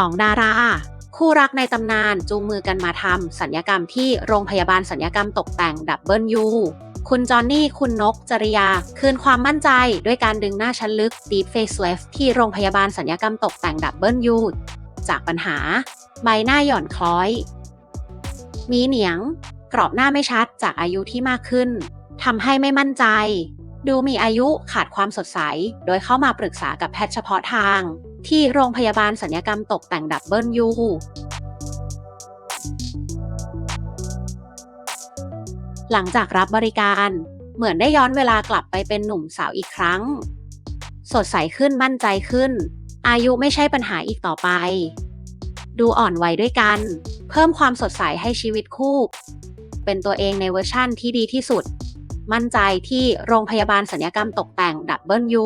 2 ดารา คู่รักในตำนานจูงมือกันมาทำสัญญกรรมที่โรงพยาบาลสัญญกรรมตกแต่งดับเบิลยูคุณจอห์นนี่คุณนก จริยา คืนความมั่นใจ ด้วยการดึงหน้าชั้นลึก Deep Face Lift ที่โรงพยาบาลสัญญกรรมตกแต่งดับเบิลยูจากปัญหา ใบหน้าหย่อนคล้อย มีเหนียง กรอบหน้าไม่ชัดจากอายุที่มากขึ้นทำให้ไม่มั่นใจ ดูมีอายุขาดความสดใส โดยเข้ามาปรึกษากับแพทย์เฉพาะทาง ที่โรงพยาบาลสัญญกรรมตกแต่งดับเบิลยูหลังจากรับบริการ เหมือนได้ย้อนเวลากลับไปเป็นหนุ่มสาวอีกครั้ง สดใสขึ้นมั่นใจขึ้น อายุไม่ใช่ปัญหาอีกต่อไป ดูอ่อนวัยด้วยกัน เพิ่มความสดใสให้ชีวิตคู่ เป็นตัวเองในเวอร์ชั่นที่ดีที่สุด มั่นใจที่โรงพยาบาลสัญญกรรมตกแต่งดับเบิลยู